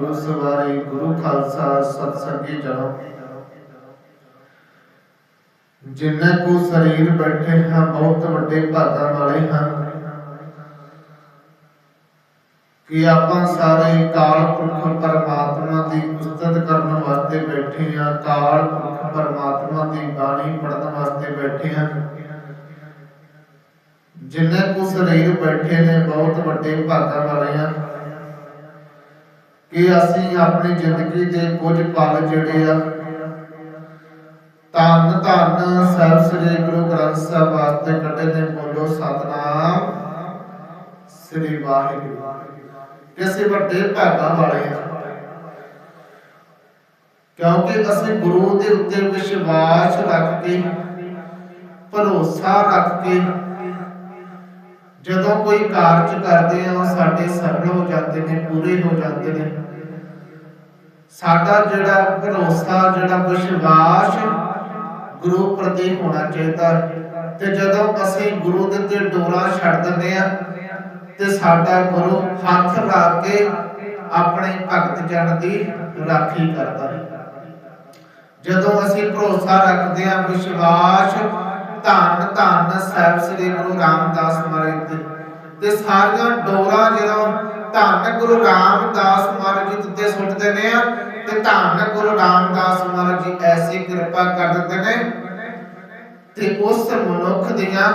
ਗੁਰੂ ਸਵਾਰੇ ਗੁਰੂ ਖਾਲਸਾ ਸਤਸੰਗੀ ਜਨੋ। ਜਿਨ੍ਹਾਂ ਕੋ ਸਰੀਰ ਬੈਠੇ ਹਨ, ਬਹੁਤ ਵੱਡੇ ਭਾਗਾਂ ਵਾਲੇ ਹਨ। ਕਿ ਆਪਾਂ ਸਾਰੇ ਕਾਲ ਪੁਰਖ ਪਰਮਾਤਮਾ ਦੀ ਉਸਤਤ ਕਰਨ ਵਾਸਤੇ ਬੈਠੇ ਹਾਂ, ਕਾਲ ਪੁਰਖ ਪਰਮਾਤਮਾ ਦੀ ਬਾਣੀ ਪੜਨ ਵਾਸਤੇ ਬੈਠੇ ਹਾਂ। ਜਿੰਨੇ ਕੋ ਸਰੀਰ ਬੈਠੇ ਨੇ, ਬਹੁਤ ਵੱਡੇ ਭਾਗਾਂ ਵਾਲੇ ਆ ਕਿ ਅਸੀਂ ਆਪਣੀ ਜ਼ਿੰਦਗੀ ਦੇ ਕੁਝ ਪਲ ਜਿਹੜੇ ਆ, ਧੰਨ ਧੰਨ ਸਾਹਿਬ ਸ੍ਰੀ ਗੁਰੂ ਗ੍ਰੰਥ ਸਾਹਿਬ ਵਾਸਤੇ ਕੱਢੇ ਨੇ ਬੋਲੋ ਸਤਨਾਮ ਸ੍ਰੀ ਵਾਹਿਗੁਰੂ। ਕਿਸੇ ਵੱਡੇ ਭਾਗਾਂ ਵਾਲੇ ਆ। ਕਿਉਂਕਿ ਅਸੀਂ ਗੁਰੂ ਦੇ ਉੱਤੇ ਵਿਸ਼ਵਾਸ ਰੱਖ ਕੇ, ਭਰੋਸਾ ਰੱਖ ਕੇ ਜਦੋਂ ਕੋਈ ਕਾਰਜ ਕਰਦੇ ਆ, ਉਹ ਸਾਡੇ ਸਫਲ ਹੋ ਜਾਂਦੇ ਨੇ, ਪੂਰੇ ਹੋ ਜਾਂਦੇ ਨੇ। ਸਾਡਾ ਜਿਹੜਾ ਭਰੋਸਾ, ਜਿਹੜਾ ਵਿਸ਼ਵਾਸ ਗੁਰੂ ਪ੍ਰਤੀ ਹੋਣਾ ਚਾਹੀਦਾ ਤੇ ਜਦੋਂ ਅਸੀਂ ਗੁਰੂ ਦੇ ਤੇ ਡੋਰਾ ਛੱਡ ਦਿੰਦੇ ਆ, ਤੇ ਸਾਡਾ ਗੁਰੂ ਹੱਥ ਲਾ ਕੇ ਆਪਣੇ ਭਗਤ ਜਨ ਦੀ ਰਾਖੀ ਕਰਦਾ ਹੈ। ਜਦੋਂ ਅਸੀਂ ਭਰੋਸਾ ਰੱਖਦੇ ਹਾਂ ਵਿਸ਼ਵਾਸ ਧੰਨ ਧੰਨ ਸਾਹਿਬ ਸ੍ਰੀ ਗੁਰੂ ਰਾਮਦਾਸ ਮਹਾਰਾਜ ਦੇ ਤੇ ਸਾਰੀਆਂ ਡੋਰਾਂ ਜਦੋਂ ਧੰਨ ਗੁਰੂ ਰਾਮਦਾਸ ਮਹਾਰਾਜ ਜੀ ਉੱਤੇ ਸੁੱਟਦੇ ਨੇ ਆ ਤੇ ਧੰਨ ਗੁਰੂ ਰਾਮਦਾਸ ਮਹਾਰਾਜ ਜੀ ਐਸੀ ਕਿਰਪਾ ਕਰ ਦਿੰਦੇ ਨੇ। ਤੇ ਉਸ ਮਨੁੱਖ ਦੀਆਂ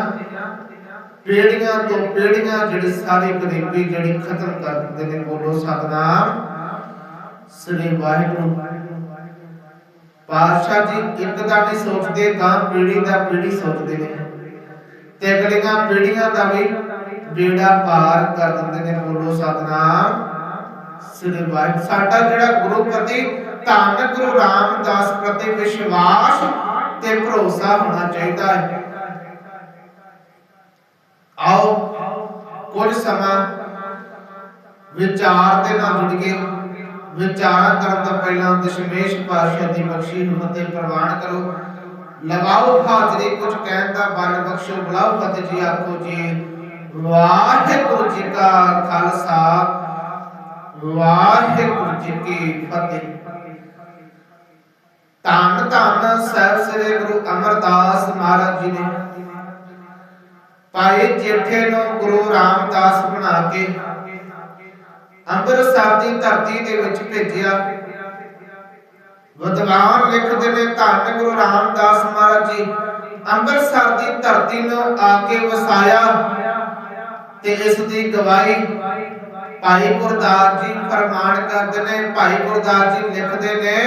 ਪੀੜੀਆਂ ਤੋਂ ਪੀੜੀਆਂ ਜਿਹੜੀ ਸਾਰੀ ਗਰੀਬੀ ਜਿਹੜੀ ਖਤਮ ਕਰ ਦਿੰਦੇ ਨੇ, ਬੋਲੋ ਸਤਨਾਮ। ਸ੍ਰੀ ਵਾਹਿਗੁਰੂ। ਪਾਤਸ਼ਾਹ ਜੀ, ਇੱਕ ਦਾ ਨਹੀਂ ਸੋਚਦੇ ਗਾਂ ਪੀੜੀ ਦਾ ਪੀੜੀ ਸੋਚਦੇ ਨੇ। ਤੇ ਅਗਲੀਆਂ ਪੀੜੀਆਂ ਦਾ ਵੀ ਬੇੜਾ ਪਾਰ ਕਰ ਦਿੰਦੇ ਨੇ, ਬੋਲੋ ਸਤਨਾਮ। ਸ੍ਰੀ ਵਾਹਿਗੁਰੂ, ਸਾਡਾ ਜਿਹੜਾ ਗੁਰੂ ਪ੍ਰਤੀ ਧੰਨ ਗੁਰੂ ਰਾਮਦਾਸ ਪ੍ਰਤੀ ਵਿਸ਼ਵਾਸ ਤੇ ਭਰੋਸਾ ਹੋਣਾ ਚਾਹੀਦਾ ਹੈ। ਆਓ, ਕੁਝ ਸਮਾਂ ਵਿਚਾਰ ਦੇ ਨਾਲ ਜੁੜ ਕੇ ਵਿਚਾਰ ਕਰਨ ਤੋਂ ਪਹਿਲਾਂ ਦਸ਼ਮੇਸ਼ ਪਾਤਸ਼ਾਹ ਦੀ ਬਖਸ਼ੀ ਨੂੰ ਫਤਿਹ ਪ੍ਰਵਾਨ ਕਰੋ। ਲਗਾਓ ਹਾਜ਼ਰੀ ਕੁਝ ਕਹਿਣ ਦਾ ਬਲ ਬਖਸ਼ੋ, ਬੁਲਾਓ ਫਤਿਹ ਜੀ ਆਖੋ ਜੀ। ਵਾਹਿਗੁਰੂ ਜੀ ਕਾ ਖਾਲਸਾ, ਵਾਹਿਗੁਰੂ ਜੀ ਕੀ ਫਤਿਹ। ਧੰਨ ਧੰਨ ਸਾਹਿਬ ਸ੍ਰੀ ਗੁਰੂ ਅਮਰਦਾਸ ਮਹਾਰਾਜ ਜੀ ਨੇ। ਭਾਈ ਜੇਠੇ ਨੂੰ ਗੁਰੂ ਰਾਮਦਾਸ ਬਣਾ ਕੇ ਅੰਮ੍ਰਿਤਸਰ ਦੀ ਧਰਤੀ ਦੇ ਵਿੱਚ ਭੇਜਿਆ। ਵਿਦਵਾਨ ਲਿਖਦੇ ਨੇ, ਧੰਨ ਗੁਰੂ ਰਾਮਦਾਸ ਮਹਾਰਾਜ ਜੀ। ਅੰਮ੍ਰਿਤਸਰ ਦੀ ਧਰਤੀ ਨੂੰ ਆ ਕੇ ਵਸਾਇਆ ਤੇ ਇਸ ਦੀ ਗਵਾਹੀ ਭਾਈ ਗੁਰਦਾਸ ਜੀ ਫਰਮਾਨ ਕਰਦੇ ਨੇ। ਭਾਈ ਗੁਰਦਾਸ ਜੀ ਲਿਖਦੇ ਨੇ,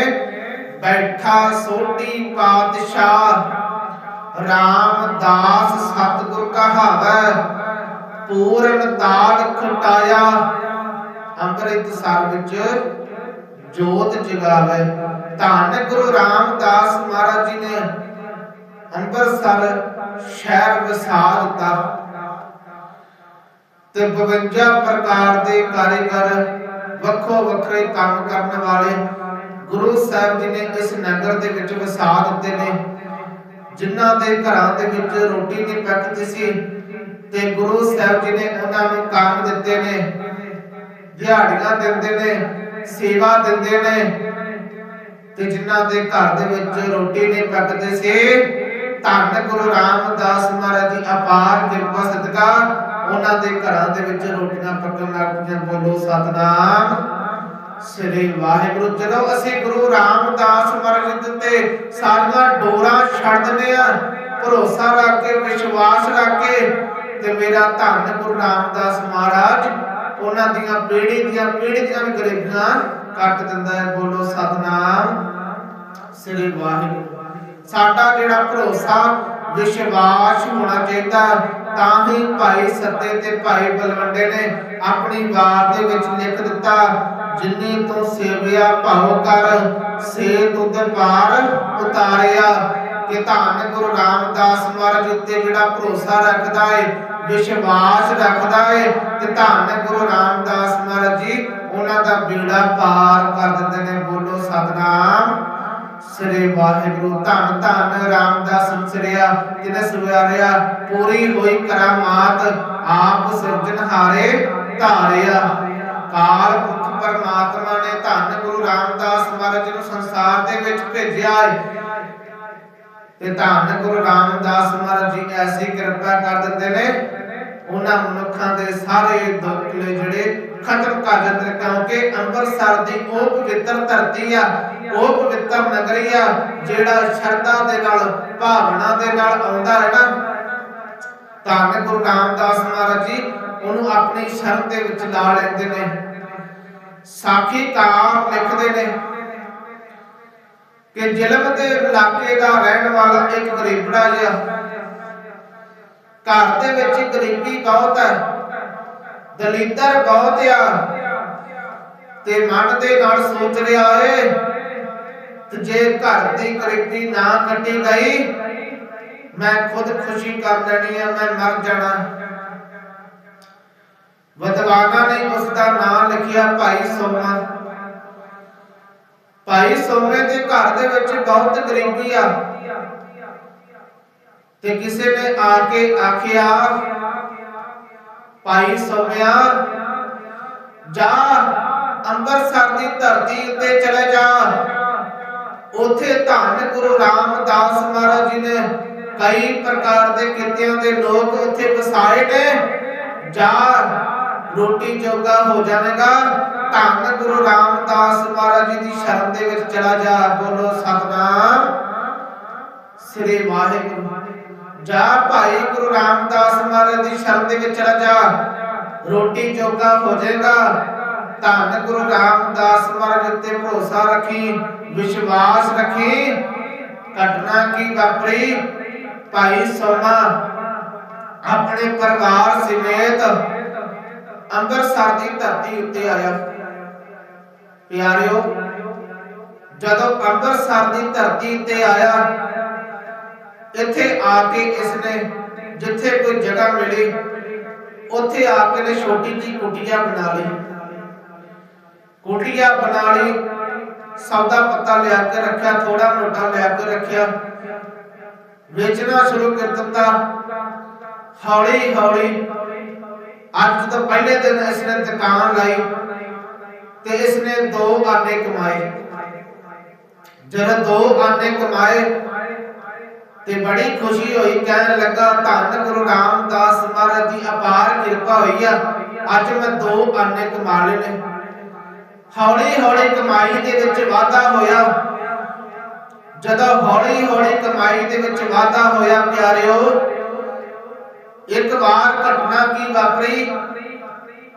ਬੈਠਾ ਸੋਢੀ ਪਾਤਸ਼ਾਹ, ਰਾਮਦਾਸ ਸਤਿਗੁਰ ਕਹਾਵੈ, ਪੂਰਨ ਤਾਲ ਖਟਾਇਆ। ਅੰਮ੍ਰਿਤ ਸਰ ਵਿੱਚ ਜੋਤ ਜਗਾਵੇ। ਧੰਨ ਗੁਰੂ ਰਾਮਦਾਸ ਮਹਾਰਾਜ ਜੀ ਨੇ ਅੰਮ੍ਰਿਤਸਰ ਸ਼ਹਿਰ ਵਸਾ ਦਿੱਤਾ। ਤੇ 52 ਪ੍ਰਕਾਰ ਦੇ ਕਾਰੀਗਰ ਵੱਖੋ ਵੱਖਰੇ ਕੰਮ ਕਰਨ ਵਾਲੇ ਗੁਰੂ ਸਾਹਿਬ ਜੀ ਨੇ ਇਸ ਨਗਰ ਦੇ ਵਿੱਚ ਵਸਾ ਦਿੱਤੇ ਨੇ, ਜਿਨ੍ਹਾਂ ਦੇ ਘਰਾਂ ਦੇ ਵਿੱਚ ਰੋਟੀ ਨਹੀਂ ਪੱਕਦੀ ਸੀ। ਤੇ ਗੁਰੂ ਸਾਹਿਬ ਜੀ ਨੇ ਉਹਨਾਂ ਨੂੰ ਕੰਮ ਦਿੱਤੇ ਨੇ। ਦਿਹਾੜੀਆਂ ਦਿੰਦੇ ਨੇ, ਸੇਵਾ ਦਿੰਦੇ ਨੇ। ਤੇ ਜਿਨ੍ਹਾਂ ਦੇ ਘਰ ਦੇ ਵਿੱਚ ਰੋਟੀ ਨਹੀਂ ਪੱਕਦੀ ਸੀ, ਧੰਨ ਗੁਰੂ ਰਾਮਦਾਸ ਮਹਾਰਾਜ ਦੀ ਅਪਾਰ ਕਿਰਪਾ, ਸਦਕਾ ਉਹਨਾਂ ਦੇ ਘਰਾਂ ਦੇ ਵਿੱਚ ਰੋਟੀਆਂ ਪੱਕਣ ਲੱਗ ਪਈਆਂ। ਬੋਲੋ ਸਤਨਾਮ। ਸ੍ਰੀ ਵਾਹਿਗੁਰੂ, ਜਦੋਂ ਅਸੀਂ ਗੁਰੂ ਰਾਮਦਾਸ ਮਹਾਰਾਜ ਜੀ ਸਾਰੀਆਂ ਡੋਰਾਂ ਛੱਡ ਦਿੰਦੇ ਆ ਭਰੋਸਾ ਰੱਖ ਕੇ, ਵਿਸ਼ਵਾਸ ਰੱਖ ਕੇ, ਤੇ ਮੇਰਾ ਧੰਨ ਗੁਰੂ ਰਾਮਦਾਸ ਮਹਾਰਾਜ ਉਹਨਾਂ ਦੀਆਂ ਪੀੜੀ ਦੀਆਂ ਪੀੜੀ ਦੀਆਂ ਵੀ ਗਰੀਬੀਆਂ ਕੱਟ ਦਿੰਦਾ ਹੈ। ਬੋਲੋ ਸਤਨਾਮ। ਸ੍ਰੀ ਵਾਹਿਗੁਰੂ। ਸਾਡਾ ਜਿਹੜਾ ਭਰੋਸਾ, ਵਿਸ਼ਵਾਸ ਹੋਣਾ ਚਾਹੀਦਾ ਤਾਂ ਹੀ ਭਾਈ ਸੱਤੇ ਤੇ ਭਾਈ ਬਲਵੰਡੇ ਨੇ ਆਪਣੀ ਵਾਰ ਦੇ ਵਿੱਚ ਲਿਖ ਦਿੱਤਾ, ਜਿੰਨੇ ਤੋਂ ਸੇਵਿਆ ਭਾਉ ਕਰ ਸੇ ਤੁਧ ਪਾਰ ਉਤਾਰਿਆ। ਕਿ ਧੰਨ ਗੁਰੂ ਰਾਮਦਾਸ ਮਹਾਰਾਜ ਉੱਤੇ ਜਿਹੜਾ ਭਰੋਸਾ ਰੱਖਦਾ ਏ ਵਿਸ਼ਵਾਸ ਰੱਖਦਾ ਏ ਤੇ ਧੰਨ ਗੁਰੂ ਰਾਮਦਾਸ ਮਹਾਰਾਜ ਜੀ, ਉਹਨਾਂ ਦਾ ਬੇੜਾ ਪਾਰ ਕਰ ਦਿੰਦੇ ਨੇ। ਬੋਲੋ ਸਤਨਾਮ। ਸ੍ਰੀ ਵਾਹਿਗੁਰੂ, ਧੰਨ ਧੰਨ ਰਾਮਦਾਸ ਸੰਸਰਿਆ ਜਿਨੇ ਸਵਾਰਿਆ ਪੂਰੀ ਹੋਈ ਕਰਾਮਾਤ, ਆਪ ਸਿਰਜਣਹਾਰੇ ਧਾਰਿਆ। ਕਾਲ ਪੁਰਖ ਪਰਮਾਤਮਾ ਨੇ ਧੰਨ ਗੁਰੂ ਰਾਮਦਾਸ ਮਹਾਰਾਜ ਨੂੰ ਸੰਸਾਰ ਦੇ ਵਿੱਚ ਭੇਜਿਆ ਹੈ ਤੇ ਧੰਨ ਗੁਰੂ ਰਾਮਦਾਸ ਮਹਾਰਾਜ ਜੀ ਐਸੀ ਕਿਰਪਾ ਕਰ ਦਿੰਦੇ ਨੇ, ਉਹਨਾਂ ਮਨੁੱਖਾਂ ਦੇ ਸਾਰੇ ਦੁੱਖ ਨੇ ਜਿਹੜੇ ਖਤਮ ਕਰ ਦਿੰਦੇ ਕਿਉਂਕਿ ਅੰਮ੍ਰਿਤਸਰ ਦੀ ਉਹ ਪਵਿੱਤਰ ਧਰਤੀ ਆ, ਉਹ ਪਵਿੱਤਰ ਨਗਰੀ ਆ, ਜਿਹੜਾ ਸ਼ਰਧਾ ਦੇ ਨਾਲ, ਭਾਵਨਾ ਦੇ ਨਾਲ ਆਉਂਦਾ ਹੈ ਨਾ। ਧੰਨ ਗੁਰੂ ਰਾਮਦਾਸ ਮਹਾਰਾਜ ਜੀ, ਉਹਨੂੰ ਆਪਣੀ ਸ਼ਰਨ ਦੇ ਵਿੱਚ ਲਾ ਲੈਂਦੇ ਨੇ। ਸਾਖੀਕਾਰ ਲਿਖਦੇ ਨੇ ਕਿ ਜ਼ਿਲਮ ਦੇ ਇਲਾਕੇ ਦਾ ਰਹਿਣ ਵਾਲਾ ਇੱਕ ਗਰੀਬੜਾ ਜਿਹਾ। ਘਰ ਦੇ ਵਿੱਚ ਗਰੀਬੀ ਬਹੁਤ ਹੈ। ਦਲਿੱਦਰ ਬਹੁਤ ਆ। ਤੇ ਮਨ ਦੇ ਨਾਲ ਸੋਚ ਰਿਹਾ ਏ ਤੇ ਜੇ ਘਰ ਦੀ ਗਰੀਬੀ ਨਾ ਕੱਟੀ ਗਈ, ਮੈਂ ਖੁਦ ਖੁਸ਼ੀ ਕਰ ਲੈਣੀ ਆ, ਮੈਂ ਮਰ ਜਾਣਾ। ਵਿਦਵਾਨਾਂ ਨੇ ਉਸ ਦਾ ਨਾਮ ਲਿਖਿਆ, ਭਾਈ ਸੋਮਾ। ਭਾਈ ਸੋਮੇ ਦੇ ਘਰ ਦੇ ਵਿੱਚ ਬਹੁਤ ਗਰੀਬੀ ਆ। ਤੇ ਕਿਸੇ ਨੇ ਆ ਕੇ ਆਖਿਆ, ਭਾਈ ਸੋਮਿਆ ਜਾ, ਅੰਮ੍ਰਿਤਸਰ ਦੀ ਧਰਤੀ ਉੱਤੇ ਚਲੇ ਜਾ। ਉਥੇ ਧੰਨ ਗੁਰੂ ਰਾਮਦਾਸ ਮਹਾਰਾਜ ਜੀ ਨੇ ਕਈ ਪ੍ਰਕਾਰ ਦੇ ਕਿੱਤਿਆਂ ਦੇ ਲੋਕ ਉੱਥੇ ਵਸਾਏ ਨੇ। ਜਾ ਰੋਟੀ ਜੋਗਾ ਹੋ ਜਾਵੇਗਾ। ਧੰਨ ਗੁਰੂ ਰਾਮਦਾਸ ਮਹਾਰਾਜ ਜੀ ਦੀ ਸ਼ਰਨ ਦੇ ਵਿੱਚ ਚਲਾ ਜਾ, ਬੋਲੋ ਸਤਨਾਮ। ਸ੍ਰੀ ਵਾਹਿਗੁਰੂ। ਜਾ ਭਾਈ ਗੁਰੂ ਰਾਮਦਾਸ ਮਹਾਰਾਜ ਦੀ ਸ਼ਰਨ ਦੇ ਵਿੱਚ ਚਲਾ ਜਾ। ਰੋਟੀ ਜੋਗਾ ਹੋ ਜਾਏਗਾ ਧੰਨ ਗੁਰੂ ਰਾਮਦਾਸ ਮਹਾਰਾਜ ਉੱਤੇ ਭਰੋਸਾ ਰੱਖੀ, ਵਿਸ਼ਵਾਸ ਰੱਖੀ। ਘਟਨਾ ਕੀ ਵਾਪਰੀ? ਭਾਈ ਸੋਮਾ, ਆਪਣੇ ਪਰਿਵਾਰ ਸਮੇਤ ਅੰਮ੍ਰਿਤਸਰ ਦੀ ਧਰਤੀ ਉੱਤੇ ਆਇਆ। ਪਿਆਰਿਓ, ਜਦੋਂ ਅੰਮ੍ਰਿਤਸਰ ਦੀ ਧਰਤੀ ਉੱਤੇ ਆਇਆ, ਇੱਥੇ ਆ ਕੇ ਇਸ ਨੇ ਜਿੱਥੇ ਕੋਈ ਜਗ੍ਹਾ ਮਿਲੀ, ਉੱਥੇ ਆ ਕੇ ਨੇ ਛੋਟੀ ਜੀ ਕੁਟੀਆ ਬਣਾ ਲਈ। ਕੁਟੀਆ ਬਣਾ ਲਈ, ਸੌਦਾ ਪੱਤਾ ਲਿਆ ਕੇ ਰੱਖਿਆ ਥੋੜਾ ਮੋਟਾ ਲਿਆ ਕੇ ਰੱਖਿਆ। ਵੇਚਣਾ ਸ਼ੁਰੂ ਕਰ ਦਿੱਤਾ। ਹੌਲੀ ਹੌਲੀ ਅੱਜ ਤੋਂ ਪਹਿਲੇ ਦਿਨ ਇਸ ਨੇ ਦੁਕਾਨ ਲਾਈ ਤੇ ਇਸ ਨੇ ਦੋ ਆਨੇ ਕਮਾਏ। ਜਦੋਂ ਦੋ ਆਨੇ ਕਮਾਏ ਤੇ ਬੜੀ ਖੁਸ਼ੀ ਹੋਈ, ਕਹਿਣ ਲੱਗਾ, ਧੰਨ ਗੁਰੂ ਰਾਮਦਾਸ ਮਹਾਰਾਜ ਦੀ ਅਪਾਰ ਕਿਰਪਾ ਹੋਈ ਆ। ਅੱਜ ਮੈਂ ਦੋ ਆਨੇ ਕਮਾ ਲਏ ਨੇ। ਹੌਲੀ ਹੌਲੀ ਕਮਾਈ ਦੇ ਵਿੱਚ ਵਾਧਾ ਹੋਇਆ। ਜਦੋਂ ਹੌਲੀ ਹੌਲੀ ਕਮਾਈ ਦੇ ਵਿੱਚ ਵਾਧਾ ਹੋਇਆ, ਪਿਆਰਿਓ ਇੱਕ ਵਾਰ ਘਟਨਾ ਕੀ ਵਾਪਰੀ?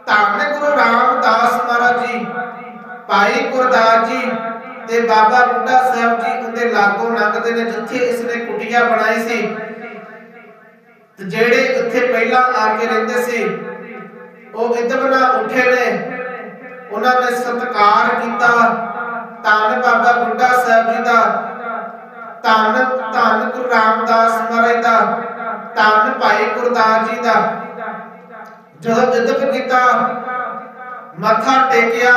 ਧੰਨ ਗੁਰੂ ਰਾਮਦਾਸ ਮਹਾਰਾਜ ਜੀ, ਭਾਈ ਗੁਰਦਾਸ ਜੀ ਤੇ ਬਾਬਾ ਬੁੱਢਾ ਸਾਹਿਬ ਜੀ ਉਹਦੇ ਲਾਗੋਂ ਲੰਘਦੇ ਨੇ, ਜਿੱਥੇ ਇਸ ਨੇ ਬਣਾਈ ਸੀ। ਤੇ ਜਿਹੜੇ ਉੱਥੇ ਪਹਿਲਾਂ ਆ ਕੇ ਰਹਿੰਦੇ ਸੀ, ਉਹ ਇਦਬਨਾ ਉੱਠੇ ਨੇ। ਉਹਨਾਂ ਨੇ ਸਤਿਕਾਰ ਕੀਤਾ। ਧੰਨ ਬਾਬਾ ਬੁੱਢਾ ਸਾਹਿਬ ਜੀ ਦਾ। ਧੰਨ ਧੰਨ ਗੁਰੂ ਰਾਮਦਾਸ ਮਹਾਰਾਜ ਦਾ। ਧੰਨ ਭਾਈ ਗੁਰਦਾਸ ਜੀ ਦਾ। ਜਦੋਂ ਇਦਬ ਕੀਤਾ, ਮੱਥਾ ਟੇਕਿਆ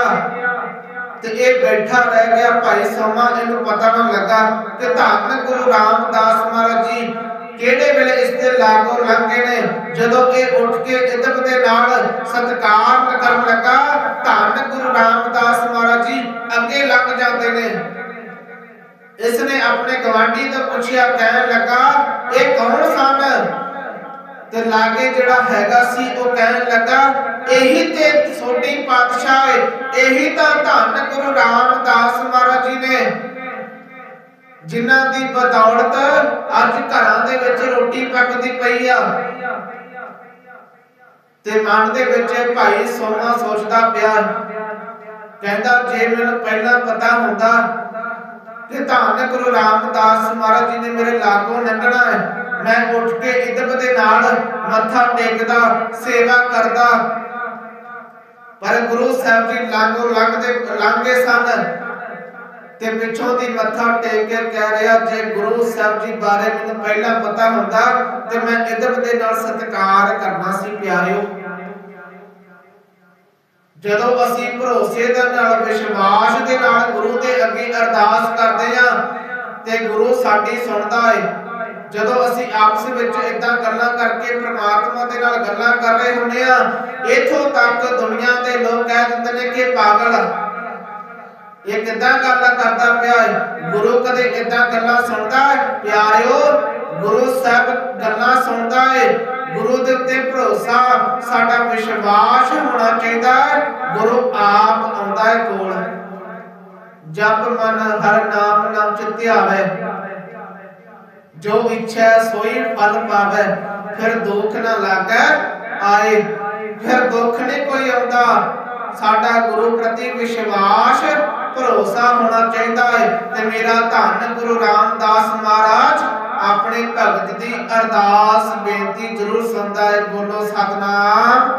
ਤੇ ਇਹ ਬੈਠਾ ਰਹਿ ਗਿਆ ਭਾਈ ਸੋਮਾ ਇਹਨੂੰ ਪਤਾ ਨਾ ਲੱਗਾ ਕਿ ਧੰਨ ਗੁਰੂ ਰਾਮਦਾਸ ਮਹਾਰਾਜ ਜੀ ਕਿਹੜੇ ਵੇਲੇ ਇਸ ਦੇ ਲਾਗੋਂ ਲੰਘੇ ਨੇ? ਜਦੋਂ ਇਹ ਉੱਠ ਕੇ ਇਦਬ ਦੇ ਨਾਲ ਸਤਕਾਰ ਕਰਨ ਲੱਗਾ, ਧੰਨ ਗੁਰੂ ਰਾਮਦਾਸ ਮਹਾਰਾਜ ਜੀ ਅੱਗੇ ਲੱਗ ਜਾਂਦੇ ਨੇ। ਇਸ ਨੇ ਆਪਣੇ ਗਵਾਂਢੀ ਤੋਂ ਪੁੱਛਿਆ, ਕਹਿਣ ਲੱਗਾ, ਇਹ ਕੌਣ ਸਨ? ਤੇ ਲਾਗੇ ਜਿਹੜਾ ਹੈਗਾ ਸੀ, ਉਹ ਕਹਿਣ ਲੱਗਾ, ਇਹੀ ਤੇ ਛੋਟੀ ਪਾਤਸ਼ਾਹ ਹੈ ਇਹੀ ਤਾਂ ਧੰਨ ਗੁਰੂ ਰਾਮਦਾਸ ਮਹਾਰਾਜ ਜੀ ਨੇ। ਜਿਨ੍ਹਾਂ ਦੀ ਬਦੌਲਤ ਅੱਜ ਘਰਾਂ ਦੇ ਵਿੱਚ ਰੋਟੀ ਪੱਕਦੀ ਪਈ ਆ। ਤੇ ਮਨ ਦੇ ਵਿੱਚ ਭਾਈ ਸੋਨਾ ਸੋਚਦਾ ਪਿਆ, ਕਹਿੰਦਾ, ਜੇ ਮੈਨੂੰ ਪਹਿਲਾਂ ਪਤਾ ਹੁੰਦਾ ਕਿ ਧੰਨ ਗੁਰੂ ਰਾਮਦਾਸ ਮਹਾਰਾਜ ਜੀ ਨੇ ਮੇਰੇ ਲਾਗੋਂ ਲੰਘਣਾ ਹੈ। ਮੈਂ ਉੱਠ ਕੇ ਇਦਬ ਦੇ ਨਾਲ ਮੱਥਾ ਟੇਕਦਾ, ਸੇਵਾ ਕਰਦਾ। ਪਰ ਗੁਰੂ ਸਾਹਿਬ ਜੀ ਲਾਗੋਂ ਲੰਘਦੇ ਲੰਘੇ ਸਨ ਤੇ ਪਿੱਛੋਂ ਦੀ ਮੱਥਾ ਟੇਕ ਕੇ ਕਹਿ ਰਿਹਾ, ਜੇ ਗੁਰੂ ਸਾਹਿਬ ਜੀ ਬਾਰੇ ਮੈਨੂੰ ਪਹਿਲਾਂ ਪਤਾ ਹੁੰਦਾ ਤੇ ਮੈਂ ਇਦਬ ਦੇ ਨਾਲ ਸਤਿਕਾਰ ਕਰਨਾ ਸੀ, ਪਿਆਰਿਓ। ਜਦੋਂ ਅਸੀਂ ਭਰੋਸੇ ਦੇ ਨਾਲ, ਵਿਸ਼ਵਾਸ ਦੇ ਨਾਲ ਗੁਰੂ ਦੇ ਅੱਗੇ ਅਰਦਾਸ ਕਰਦੇ ਆ ਤੇ ਗੁਰੂ ਸਾਡੀ ਸੁਣਦਾ ਹੈ ਜਦੋਂ ਅਸੀਂ ਆਪਸ ਵਿੱਚ ਇਦਾਂ ਗੱਲਾਂ ਕਰਕੇ ਪ੍ਰਮਾਤਮਾ ਦੇ ਨਾਲ ਗੱਲਾਂ ਕਰ ਰਹੇ ਹੁੰਦੇ ਆ ਇਥੋਂ ਤੱਕ ਦੁਨੀਆ ਦੇ ਲੋਕ ਕਹਿ ਦਿੰਦੇ ਨੇ ਕਿ ਪਾਗਲ ਇਹ ਕਿਦਾਂ ਗੱਲਾਂ ਕਰਦਾ ਪਿਆ ਹੈ ਗੁਰੂ ਕਦੇ ਇਦਾਂ ਗੱਲਾਂ ਸੁਣਦਾ ਹੈ ਪਿਆਰਿਓ, ਗੁਰੂ ਸਾਹਿਬ ਗੱਲਾਂ ਸੁਣਦਾ ਹੈ ਗੁਰੂ ਦੇ ਉੱਤੇ ਭਰੋਸਾ, ਸਾਡਾ ਵਿਸ਼ਵਾਸ ਹੋਣਾ ਚਾਹੀਦਾ ਹੈ। ਗੁਰੂ ਆਪ ਆਉਂਦਾ ਹੈ ਕੋਲ। ਜਪ ਮਨ ਹਰ ਨਾਮ ਨਾਮ ਚਿਤ ਜੋ ਇੱਛਾ ਸੋਈ ਫਲ ਪਾਵੇ, ਫਿਰ ਦੁੱਖ ਨਾ ਲਾਗੈ। ਆਏ, ਫਿਰ ਦੁੱਖ ਨਹੀਂ ਕੋਈ ਆਉਂਦਾ। ਸਾਡਾ ਗੁਰੂ ਪ੍ਰਤੀ ਵਿਸ਼ਵਾਸ, ਭਰੋਸਾ ਹੋਣਾ ਚਾਹੀਦਾ ਹੈ। ਤੇ ਮੇਰਾ ਧੰਨ ਗੁਰੂ ਰਾਮਦਾਸ ਮਹਾਰਾਜ ਆਪਣੇ ਭਗਤ ਦੀ ਅਰਦਾਸ ਬੇਨਤੀ ਜ਼ਰੂਰ ਸੁਣਦਾ ਹੈ, ਬੋਲੋ ਸਤਨਾਮ।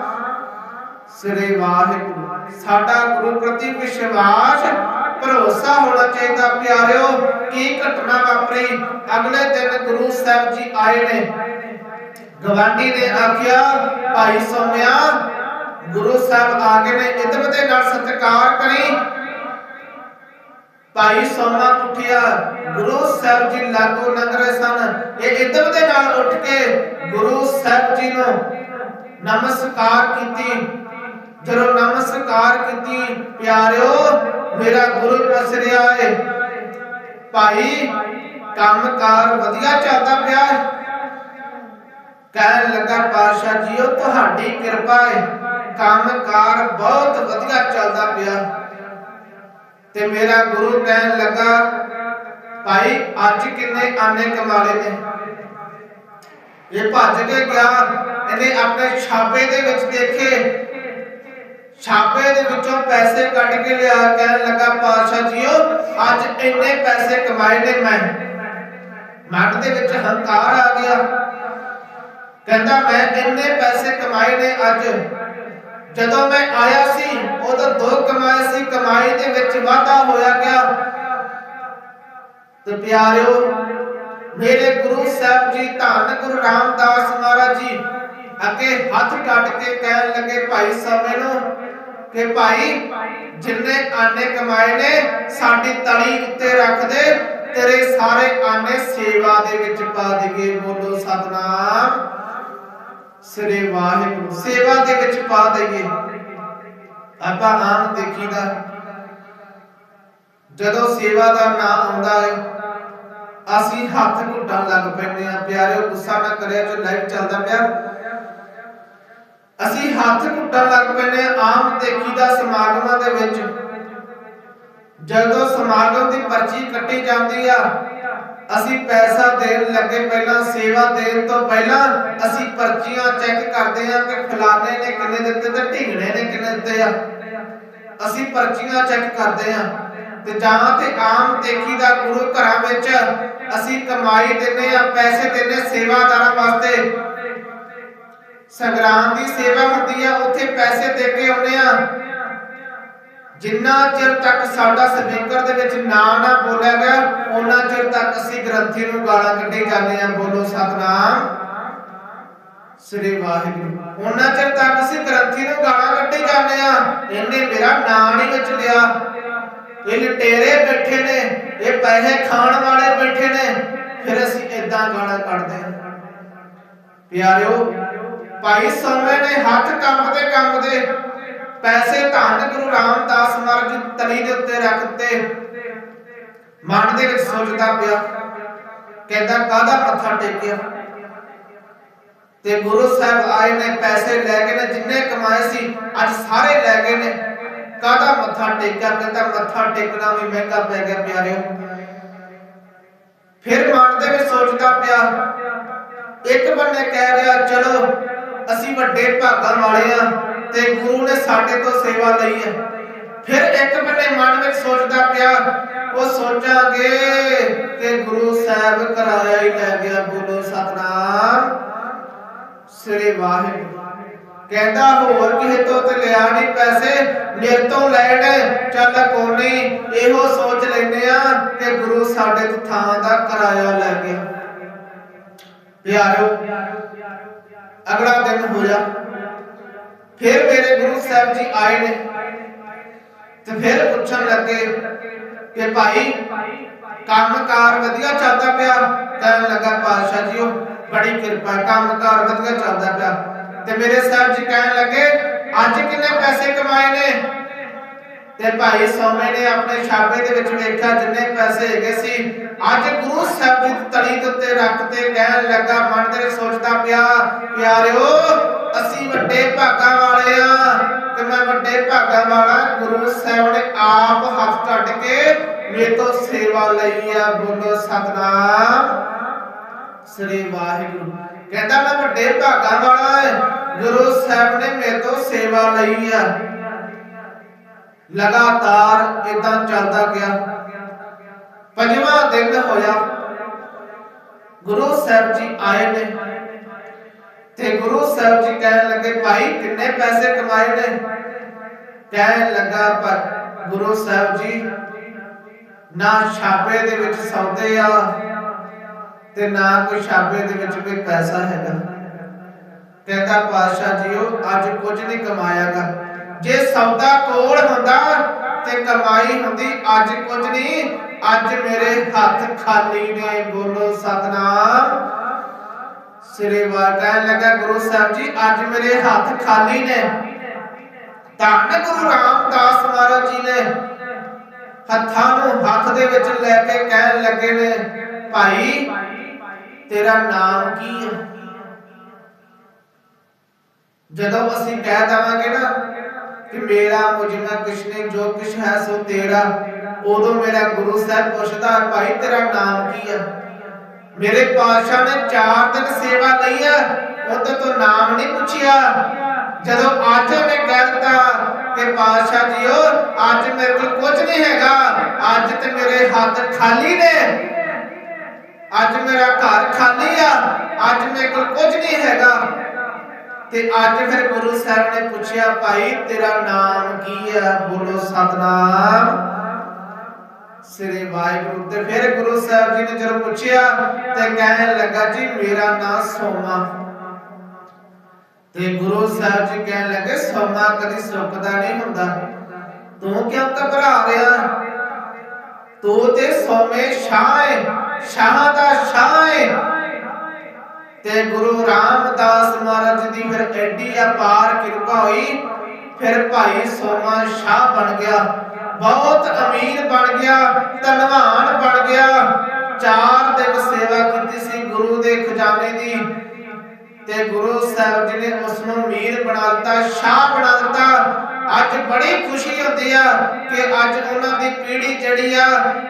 ਸ੍ਰੀ ਵਾਹਿਗੁਰੂ, ਸਾਡਾ ਗੁਰੂ ਪ੍ਰਤੀ ਵਿਸ਼ਵਾਸ, ਭਰੋਸਾ ਹੋਣਾ ਚਾਹੀਦਾ, ਪਿਆਰਿਓ, ਕੀ ਘਟਨਾ ਵਾਪਰੀ? ਅਗਲੇ ਦਿਨ ਗੁਰੂ ਸਾਹਿਬ ਜੀ ਆਏ ਨੇ। ਗਵਾਂਢੀ ਨੇ ਆਖਿਆ, ਭਾਈ ਸੋਮਿਆ, ਗੁਰੂ ਸਾਹਿਬ ਆ ਗਏ ਨੇ ਇਦਬ ਦੇ ਨਾਲ ਸਤਿਕਾਰ ਕਰੀ। ਭਾਈ ਸੋਮਾ ਉੱਠਿਆ ਗੁਰੂ ਸਾਹਿਬ ਜੀ ਲਾਗੋ ਲੰਘ ਰਹੇ ਸਨ। ਇਹ ਇਦਬ ਦੇ ਨਾਲ ਉੱਠ ਕੇ ਗੁਰੂ ਸਾਹਿਬ ਜੀ ਨੂੰ ਨਮਸਕਾਰ ਕੀਤੀ। ਜਦੋਂ ਨਮਸਕਾਰ ਕੀਤੀ, ਪਿਆਰਿਓ, ਮੇਰਾ ਗੁਰੂ ਪਸਰਿਆ ਏ ਭਾਈ, ਕੰਮਕਾਰ ਵਧੀਆ ਚੱਲਦਾ ਪਿਆ। ਹੈ ਕਹਿਣ ਲੱਗਾ ਪਾਸ਼ਾ ਜੀਓ, ਤੁਹਾਡੀ ਕਿਰਪਾ ਹੈ ਕੰਮਕਾਰ ਬਹੁਤ ਵਧੀਆ ਚੱਲਦਾ ਪਿਆ। ਤੇ ਮੇਰਾ ਗੁਰੂ ਕਹਿਣ ਲੱਗਾ, ਭਾਈ, ਅੱਜ ਕਿੰਨੇ ਆਨੇ ਕਮਾਲੇ ਨੇ? ਇਹ ਭੱਜ ਕੇ ਗਿਆ, ਇਹਨੇ ਆਪਣੇ ਛਾਪੇ ਦੇ ਵਿੱਚ ਦੇਖੇ। ਛਾਪੇ ਦੇ ਵਿੱਚੋਂ ਪੈਸੇ ਕੱਢ ਕੇ ਲਿਆ, ਕਹਿਣ ਲੱਗਾ, ਪਾਤਸ਼ਾਹ ਜੀਓ, ਅੱਜ ਇੰਨੇ ਪੈਸੇ ਕਮਾਏ ਨੇ ਮੈਂ। ਮਨ ਦੇ ਵਿੱਚ ਹੰਕਾਰ ਆ ਗਿਆ। ਕਹਿੰਦਾ, ਮੈਂ ਇੰਨੇ ਪੈਸੇ ਕਮਾਏ ਨੇ ਅੱਜ ਜਦੋਂ ਮੈਂ ਆਇਆ ਸੀ, ਉਦੋਂ ਦੋ ਕਮਾਏ ਸੀ, ਕਮਾਈ ਦੇ ਵਿੱਚ ਵਾਧਾ ਹੋਇਆ ਗਿਆ। ਤੇ ਪਿਆਰਿਓ, ਮੇਰੇ ਗੁਰੂ ਸਾਹਿਬ ਜੀ, ਧੰਨ ਗੁਰੂ ਰਾਮਦਾਸ ਮਹਾਰਾਜ ਜੀ, ਅੱਗੇ ਹੱਥ ਕੱਟ ਕੇ ਕਹਿਣ ਲੱਗੇ, ਭਾਈ ਸਮੇਂ ਨੂੰ ਕਿ ਭਾਈ, ਜਿੰਨੇ ਆਨੇ ਕਮਾਏ ਨੇ, ਸਾਡੀ ਤਲੀ ਉੱਤੇ ਰੱਖ ਦੇ, ਤੇਰੇ ਸਾਰੇ ਆਨੇ ਸੇਵਾ ਦੇ ਵਿੱਚ ਪਾ ਦੇਗੇ ਬੋਲੋ ਸਤਨਾਮ। ਸ੍ਰੀ ਵਾਹਿਗੁਰੂ, ਸੇਵਾ ਦੇ ਵਿੱਚ ਪਾ ਦਈਏ। ਆਪਾਂ ਆਮ ਦੇਖੀਦਾ। ਜਦੋਂ ਸੇਵਾ ਦਾ ਨਾਮ ਆਉਂਦਾ ਹੈ, ਅਸੀਂ ਹੱਥ ਘੁੱਟਣ ਲੱਗ ਪੈਂਦੇ ਆ ਪਿਆਰਿਓ, ਗੁੱਸਾ ਨਾ ਕਰਿਆ ਜੋ ਲਾਈਵ ਚੱਲਦਾ ਪਿਆ। ਅਸੀਂ ਹੱਥ ਘੁੱਟਣ ਲੱਗ ਪੈਂਦੇ ਆ ਆਮ ਦੇਖੀਦਾ ਸਮਾਗਮਾਂ ਦੇ ਵਿੱਚ। ਜਦੋਂ ਸਮਾਗਮ ਦੀ ਪਰਚੀ ਕੱਟੀ ਜਾਂਦੀ ਆ ਅਸੀਂ ਪੈਸਾ ਦੇਣ ਲੱਗੇ ਪਹਿਲਾਂ, ਸੇਵਾ ਦੇਣ ਤੋਂ ਪਹਿਲਾਂ ਅਸੀਂ ਪਰਚੀਆਂ ਚੈੱਕ ਕਰਦੇ ਹਾਂ ਕਿ ਫਲਾਣੇ ਨੇ ਕਿੰਨੇ ਦਿੱਤੇ ਤੇ ਢਿੰਗਣੇ ਨੇ ਕਿੰਨੇ ਦਿੱਤੇ ਆ। ਅਸੀਂ ਪਰਚੀਆਂ ਚੈੱਕ ਕਰਦੇ ਆ ਤੇ ਜਾਂ ਤੇ ਆਮ ਦੇਖੀ ਦਾ ਗੁਰੂ ਘਰਾਂ ਵਿੱਚ ਅਸੀਂ ਕਮਾਈ ਦਿੰਨੇ ਆ ਪੈਸੇ ਦਿੰਨੇ ਸੇਵਾਦਾਰਾਂ ਵਾਸਤੇ। ਸੰਗਰਾਮ ਦੀ ਸੇਵਾ ਹੁੰਦੀ ਆ, ਉੱਥੇ ਪੈਸੇ ਦੇ ਕੇ ਆਉਨੇ ਆ ਜਿੰਨਾ ਚਿਰ ਤੱਕ ਸਾਡਾ ਸਪੀਕਰ ਦੇ ਵਿੱਚ ਨਾਂ ਨਾ ਬੋਲਿਆ ਉਹਨਾਂ ਚਿਰ ਤੱਕ ਅਸੀਂ ਗ੍ਰੰਥੀ ਨੂੰ ਗਾਲਾਂ ਕੱਢੀ ਜਾਂਦੇ ਆ ਬੋਲੋ ਸਤਨਾਮ। ਸ੍ਰੀ ਵਾਹਿਗੁਰੂ। ਉਹਨਾਂ ਚਿਰ ਤੱਕ ਅਸੀਂ ਗ੍ਰੰਥੀ ਨੂੰ ਗਾਲਾਂ ਕੱਢੀ ਜਾਂਦੇ ਆ ਇਹਨੇ ਮੇਰਾ ਨਾਂ ਨਹੀਂ ਵਿੱਚ ਇਹ ਲਟੇਰੇ ਬੈਠੇ ਨੇ, ਇਹ ਪੈਸੇ ਖਾਣ ਵਾਲੇ ਬੈਠੇ ਨੇ। ਫਿਰ ਅਸੀਂ ਇਦਾਂ ਗਾਲਾਂ ਕੱਢਦੇ ਆ ਪਿਆਰਿਓ, ਭਾਈ ਸੋਮੇ ਨੇ, ਹੱਥ ਕੰਮ ਦੇ ਪੈਸੇ ਧੰਨ ਗੁਰੂ ਰਾਮਦਾਸ ਮਹਾਰਾਜ ਜੀ, ਤਲੀ ਦੇ ਉੱਤੇ ਰੱਖ ਦਿੱਤੇ। ਮਨ ਦੇ ਵਿੱਚ ਸੋਚਦਾ ਪਿਆ, ਕਹਿੰਦਾ, ਕਾਹਦਾ ਮੱਥਾ ਟੇਕਿਆ? ਤੇ ਗੁਰੂ ਸਾਹਿਬ ਆਏ ਨੇ, ਪੈਸੇ ਲੈ ਕੇ ਨੇ, ਜਿੰਨੇ ਕਮਾਏ ਸੀ, ਅੱਜ ਸਾਰੇ ਲੈ ਗਏ ਨੇ। ਕਾਹਦਾ ਮੱਥਾ ਟੇਕਿਆ? ਕਹਿੰਦਾ, ਮੱਥਾ ਟੇਕਣਾ ਵੀ ਮਹਿੰਗਾ ਪੈ ਗਿਆ ਪਿਆਰਿਓ। ਫਿਰ ਮਨ ਦੇ ਵਿੱਚ ਸੋਚਦਾ ਪਿਆ, ਇੱਕ ਬੰਨੇ ਕਹਿ ਰਿਹਾ, ਚਲੋ, ਅਸੀਂ ਵੱਡੇ ਭਾਗਾਂ ਵਾਲੇ ਆ। ਤੇ ਗੁਰੂ ਨੇ ਸਾਡੇ ਤੋਂ ਸੇਵਾ ਲਈ ਹੈ। ਫਿਰ ਇੱਕ ਬੰਨੇ ਮਨ ਵਿੱਚ ਸੋਚਦਾ ਪਿਆ, ਉਹ ਸੋਚਾਂਗੇ ਕਿ ਗੁਰੂ ਸਾਹਿਬ ਕਰਾਇਆ ਹੀ ਲੈ ਗਿਆ ਬੋਲੋ ਸਤਨਾਮ। ਸ੍ਰੀ ਵਾਹਿਗੁਰੂ। ਕਹਿੰਦਾ ਹੋਰ ਕਿਸੇ ਤੋਂ ਤੇ ਲਿਆ ਨਹੀਂ ਪੈਸੇ, ਮੇਰੇ ਤੋਂ ਲੈਣ ਚੱਲ ਕੋਨੀ ਇਹੋ ਸੋਚ ਲੈਨੇ ਆ ਕਿ ਗੁਰੂ ਸਾਡੇ ਤੋਂ ਥਾਂ ਦਾ ਕਿਰਾਇਆ ਲੈ ਗਿਆ। ਪਿਆਰਿਓ ਅਗਲਾ ਦਿਨ ਹੋਇਆ ਫਿਰ ਮੇਰੇ ਗੁਰੂ ਸਾਹਿਬ ਜੀ ਆਏ ਨੇ। ਤੇ ਫਿਰ ਪੁੱਛਣ ਲੱਗੇ ਕਿ ਭਾਈ, ਕੰਮਕਾਰ ਵਧੀਆ ਚੱਲਦਾ ਪਿਆ? ਕਹਿਣ ਲੱਗਾ, ਪਾਤਸ਼ਾਹ ਜੀ ਬੜੀ ਕਿਰਪਾ, ਕੰਮਕਾਰ ਵਧੀਆ ਚੱਲਦਾ ਪਿਆ। ਤੇ ਮੇਰੇ ਸਾਹਿਬ ਜੀ ਕਹਿਣ ਲੱਗੇ, ਅੱਜ ਕਿੰਨੇ ਪੈਸੇ ਕਮਾਏ ਨੇ? ਤੇ ਭਾਈ ਸੋਮੇ ਨੇ ਆਪਣੇ ਛਾਪੇ ਦੇ ਵਿੱਚ ਵੇਖਿਆ ਜਿੰਨੇ ਪੈਸੇ ਹੈਗੇ ਸੀ। ਅੱਜ ਗੁਰੂ ਸਾਹਿਬ ਦੀ ਤਲੀ ਦੇ ਉੱਤੇ ਰੱਖ ਤੇ ਕਹਿਣ ਲੱਗਾ, ਮਨ ਦੇ ਸੋਚਦਾ ਪਿਆ, ਪਿਆਰਿਓ ਅਸੀਂ ਵੱਡੇ ਭਾਗਾਂ ਵਾਲੇ ਆ ਤੇ ਮੈਂ ਵੱਡੇ ਭਾਗਾਂ ਵਾਲਾ ਗੁਰੂ ਸਾਹਿਬ ਨੇ ਆਪ ਹੱਥ ਕੱਢ ਕੇ ਮੇਰੇ ਤੋਂ ਸੇਵਾ ਲਈ ਆ ਬੋਲੋ ਸਤਨਾਮ। ਸ੍ਰੀ ਵਾਹਿਗੁਰੂ। ਕਹਿੰਦਾ ਮੈਂ ਵੱਡੇ ਭਾਗਾਂ ਵਾਲਾ ਗੁਰੂ ਸਾਹਿਬ ਨੇ ਮੇਰੇ ਤੋਂ ਸੇਵਾ ਲਈ ਆ। ਲਗਾਤਾਰ ਇਦਾਂ ਚੱਲਦਾ ਗਿਆ। ਪੰਜਵਾਂ ਦਿਨ ਹੋਇਆ। ਗੁਰੂ ਸਾਹਿਬ ਜੀ ਆਏ ਨੇ। ਤੇ ਗੁਰੂ ਸਾਹਿਬ ਜੀ ਕਹਿਣ ਲੱਗੇ, ਭਾਈ, ਕਿੰਨੇ ਪੈਸੇ ਕਮਾਏ ਨੇ? ਕਹਿਣ ਲੱਗਾ, ਪਰ ਗੁਰੂ ਸਾਹਿਬ ਜੀ, ਨਾ ਛਾਪੇ ਦੇ ਵਿੱਚ ਸੌਦੇ ਆ ਤੇ ਨਾ ਕੋਈ ਛਾਪੇ ਦੇ ਵਿੱਚ ਕੋਈ ਪੈਸਾ ਹੈਗਾ। ਕਹਿੰਦਾ ਪਾਤਸ਼ਾਹ ਜੀਓ ਅੱਜ ਕੁਝ ਨਹੀਂ ਕਮਾਇਆਗਾ। ਜੇ ਸੌਦਾ ਕੋਲ ਹੁੰਦਾ ਤੇ ਕਮਾਈ ਹੁੰਦੀ, ਅੱਜ ਕੁਝ ਨਹੀਂ। ਅੱਜ ਮੇਰੇ ਹੱਥ ਖਾਲੀ ਨੇ। ਬੋਲੋ ਸਤਨਾਮ। ਸ੍ਰੀ ਵਾਰ ਕਹਿਣ ਲੱਗਾ ਗੁਰੂ ਸਾਹਿਬ ਜੀ, ਅੱਜ ਮੇਰੇ ਹੱਥ ਖਾਲੀ ਨੇ। ਧੰਨ ਗੁਰੂ ਰਾਮਦਾਸ ਮਹਾਰਾਜ ਜੀ ਨੇ ਹੱਥਾਂ ਨੂੰ ਹੱਥ ਦੇ ਵਿੱਚ ਲੈ ਕੇ ਕਹਿਣ ਲੱਗੇ ਨੇ, ਭਾਈ, ਤੇਰਾ ਨਾਮ ਕੀ ਹੈ? ਜਦੋਂ ਅਸੀਂ ਕਹਿ ਦਵਾਂਗੇ ਨਾ ਕਿ ਮੇਰਾ ਮੁਝਮਾ ਕੁਛ ਨਹੀਂ ਜੋ ਕੁਛ ਹੈ ਸੋ ਤੇਰਾ, ਉਦੋਂ ਮੇਰਾ ਗੁਰੂ ਸਾਹਿਬ ਪੁੱਛਦਾ, ਭਾਈ, ਤੇਰਾ ਨਾਮ ਕੀ ਹੈ? ਮੇਰੇ ਪਾਤਸ਼ਾਹ ਨੇ 4 ਦਿਨ ਸੇਵਾ ਲਈ ਹੈ ਉਦੋਂ ਤੋਂ ਨਾਮ ਨਹੀਂ ਪੁੱਛਿਆ। ਜਦੋਂ ਅੱਜ ਉਹਨੇ ਕਹਿ ਦਿੱਤਾ ਕਿ ਜੀਓ, ਅੱਜ ਮੇਰੇ ਕੋਲ ਕੁਝ ਨਹੀਂ ਹੈਗਾ, ਅੱਜ ਤੇ ਮੇਰੇ ਹੱਥ ਖਾਲੀ ਨੇ। ਅੱਜ ਮੇਰਾ ਘਰ ਖਾਲੀ ਆ, ਅੱਜ ਮੇਰੇ ਕੋਲ ਕੁਝ ਨਹੀਂ ਹੈਗਾ। ਤੇ ਅੱਜ ਫਿਰ ਗੁਰੂ ਸਾਹਿਬ ਨੇ ਪੁੱਛਿਆ, ਭਾਈ, ਤੇਰਾ ਨਾਮ ਕੀ ਹੈ ਬੋਲੋ, ਸਤਨਾਮ ਸ੍ਰੀ ਵਾਹਿਗੁਰੂ ਤੇ ਫਿਰ ਗੁਰੂ ਸਾਹਿਬ ਜੀ ਨੇ ਜਦੋਂ ਪੁੱਛਿਆ ਤੇ ਕਹਿਣ ਲੱਗਾ, ਜੀ, ਮੇਰਾ ਨਾਮ ਸੋਮਾ। ਤੇ ਗੁਰੂ ਸਾਹਿਬ ਜੀ ਕਹਿਣ ਲੱਗੇ, ਸੋਮਾ ਕਦੀ ਸੁੱਕਦਾ ਨਹੀਂ ਹੁੰਦਾ। ਤੂੰ ਕਿਉਂ ਘਬਰਾ ਰਿਹਾ? ਤੂੰ ਤੇ ਸੋਮੇ ਸ਼ਾਹ ਹੈ ਸ਼ਾਹ ਦਾ ਸ਼ਾਹ ਹੈ ਤੇ ਗੁਰੂ ਰਾਮਦਾਸ ਮਹਾਰਾਜ ਦੀ ਫਿਰ ਐਡੀ ਅਪਾਰ ਕਿਰਪਾ ਹੋਈ, ਫਿਰ ਭਾਈ ਸੋਮਾ ਸ਼ਾਹ ਬਣ ਗਿਆ। ਬਹੁਤ ਅਮੀਰ ਬਣ ਗਿਆ, ਧਨਵਾਨ ਬਣ ਗਿਆ। ਚਾਰ ਦਿਨ ਸੇਵਾ ਕੀਤੀ ਸੀ ਗੁਰੂ ਦੇ ਖਜ਼ਾਨੇ ਦੀ। ਤੇ ਗੁਰੂ ਸਾਹਿਬ ਜੀ ਨੇ ਉਸ ਨੂੰ ਅਮੀਰ ਬਣਾ ਦਿੱਤਾ, ਸ਼ਾਹ ਬਣਾ ਦਿੱਤਾ। ਅੱਜ ਬੜੀ ਖੁਸ਼ੀ ਹੁੰਦੀ ਆ ਕਿ ਅੱਜ ਉਹਨਾਂ ਦੀ ਪੀੜ੍ਹੀ ਜਿਹੜੀ ਆ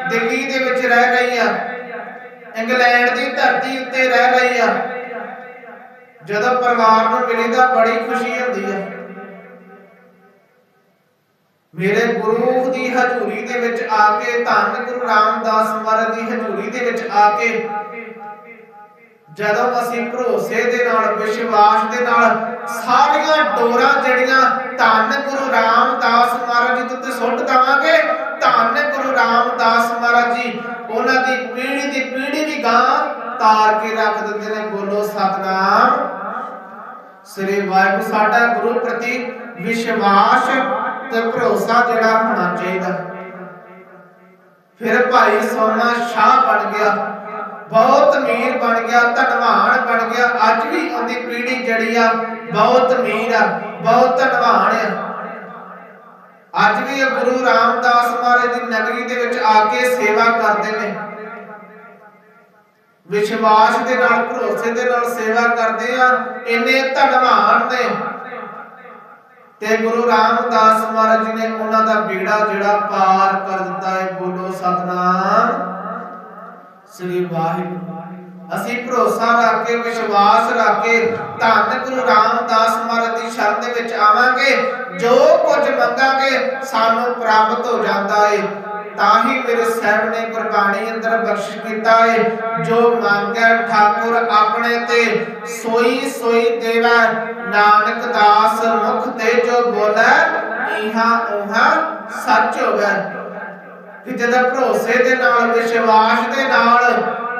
ਦਿੱਲੀ ਦੇ ਵਿੱਚ ਰਹਿ ਰਹੀ ਆ। ਇੰਗਲੈਂਡ ਦੀ ਧਰਤੀ ਉੱਤੇ ਰਹਿ ਰਹੀ ਆ। ਜਦੋਂ ਪਰਿਵਾਰ ਨੂੰ ਮਿਲੀਦਾ ਬੜੀ ਖੁਸ਼ੀ ਹੁੰਦੀ ਹੈ ਮੇਰੇ ਗੁਰੂ ਦੀ ਹਜ਼ੂਰੀ ਦੇ ਵਿੱਚ ਆ ਕੇ, ਧੰਨ ਗੁਰੂ ਰਾਮਦਾਸ ਮਹਾਰਾਜ ਦੀ ਹਜ਼ੂਰੀ ਦੇ ਵਿੱਚ ਆ ਕੇ, ਜਦੋਂ ਅਸੀਂ ਭਰੋਸੇ ਦੇ ਨਾਲ, ਵਿਸ਼ਵਾਸ ਦੇ ਨਾਲ ਸਾਰੀਆਂ ਡੋਰਾਂ ਜਿਹੜੀਆਂ ਧੰਨ ਗੁਰੂ ਰਾਮਦਾਸ ਮਹਾਰਾਜ ਜੀ ਤੇ ਸੁੱਟ ਦਵਾਂਗੇ, ਧੰਨ ਗੁਰੂ ਰਾਮਦਾਸ ਮਹਾਰਾਜ ਜੀ, ਉਹਨਾਂ ਦੀ ਪੀੜੀ ਦੀ ਪੀੜੀ ਵੀ ਗਾਂ ਤਾਰ ਕੇ ਰੱਖ ਦਿੰਦੇ ਨੇ, ਬੋਲੋ ਸਤਨਾਮ। ਸ੍ਰੀ ਵਾਹਿਗੁਰੂ, ਸਾਡਾ ਗੁਰੂ ਪ੍ਰਤੀ ਵਿਸ਼ਵਾਸ ਤੇ ਭਰੋਸਾ ਜਿਹੜਾ ਹੋਣਾ ਚਾਹੀਦਾ। ਫਿਰ ਭਾਈ ਸੋਨਾ ਸ਼ਾਹ ਬਣ ਗਿਆ। ਬਹੁਤ ਅਮੀਰ ਬਣ ਗਿਆ, ਧਨਵਾਨ ਬਣ ਗਿਆ। ਅੱਜ ਵੀ ਉਹਦੀ ਪੀੜ੍ਹੀ ਜਿਹੜੀ ਆ, ਬਹੁਤ ਅਮੀਰ ਆ, ਬਹੁਤ ਧਨਵਾਨ ਆ। ਅੱਜ ਵੀ ਇਹ ਗੁਰੂ ਰਾਮਦਾਸ ਮਹਾਰਾਜ ਦੀ ਨਗਰੀ ਦੇ ਵਿੱਚ ਆ ਕੇ ਸੇਵਾ ਕਰਦੇ ਨੇ। ਵਿਸ਼ਵਾਸ ਦੇ ਨਾਲ, ਭਰੋਸੇ ਦੇ ਨਾਲ ਸੇਵਾ ਕਰਦੇ ਆ। ਇੰਨੇ ਧਨਵਾਨ ਨੇ। ਤੇ ਗੁਰੂ ਰਾਮਦਾਸ ਮਹਾਰਾਜ ਜੀ ਨੇ ਉਹਨਾਂ ਦਾ ਬੀੜਾ ਜਿਹੜਾ ਪਾਰ ਕਰ ਦਿੱਤਾ ਹੈ। ਬੋਲੋ ਸਤਨਾਮ। ਸ੍ਰੀ ਵਾਹਿਗੁਰੂ। ਅਸੀਂ ਭਰੋਸਾ ਰੱਖ ਕੇ, ਵਿਸ਼ਵਾਸ ਰੱਖ ਕੇ ਧੰਨ ਗੁਰੂ ਰਾਮਦਾਸ ਮਹਾਰਾਜ ਦੀ ਸ਼ਰਨ ਦੇ ਵਿੱਚ ਆਵਾਂਗੇ। ਜੋ ਕੁਝ ਮੰਗਾਂਗੇ, ਸਾਨੂੰ ਪ੍ਰਾਪਤ ਹੋ ਜਾਂਦਾ ਹੈ ਤਾਂ ਹੀ ਮੇਰੇ ਸਾਹਿਬ ਨੇ ਕੁਰਬਾਨੀ ਅੰਦਰ ਬਖਸ਼ ਕੀਤਾ ਏ। ਜੋ ਮੰਗਿਆ ਠਾਕੁਰ ਆਪਣੇ ਤੇ, ਸੋਈ ਸੋਈ ਦੇਵੈ। ਨਾਨਕ ਦਾਸ ਮੁਖ ਤੇ ਜੋ ਬੋਲੇ ਇਹਾਂ ਉਹਾਂ ਸੱਚ ਹੋਵੇ। ਕਿ ਜਦੋਂ ਭਰੋਸੇ ਦੇ ਨਾਲ, ਵਿਸ਼ਵਾਸ ਦੇ ਨਾਲ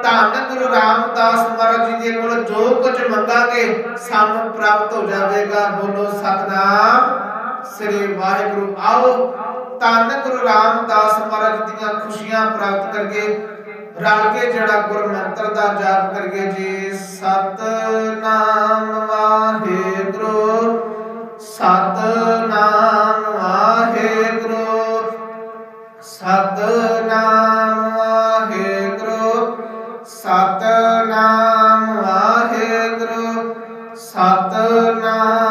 ਧੰਨ ਗੁਰੂ ਰਾਮਦਾਸ ਮਹਾਰਾਜ ਜੀ ਦੇ ਕੋਲ ਜੋ ਕੁਝ ਮੰਗਾਂਗੇ, ਸਾਨੂੰ ਪ੍ਰਾਪਤ ਹੋ ਜਾਵੇਗਾ। ਬੋਲੋ ਸਤਨਾਮ। ਸ੍ਰੀ ਵਾਹਿਗੁਰੂ, ਆਓ। ਧੰਨ ਗੁਰੂ ਰਾਮਦਾਸ ਮਹਾਰਾਜ ਦੀਆਂ ਖੁਸ਼ੀਆਂ ਪ੍ਰਾਪਤ ਕਰਕੇ ਰਲ ਕੇ ਜਿਹੜਾ ਗੁਰ ਮੰਤਰ ਦਾ ਜਾਪ ਕਰੀਏ ਜੀ, ਸਤਨਾਮ ਵਾਹਿਗੁਰੂ ਸਤਨਾਮ ਵਾਹਿਗੁਰੂ ਸਤਨਾਮ ਵਾਹਿਗੁਰੂ ਸਤਨਾਮ ਵਾਹਿਗੁਰੂ, ਸਤਨਾਮ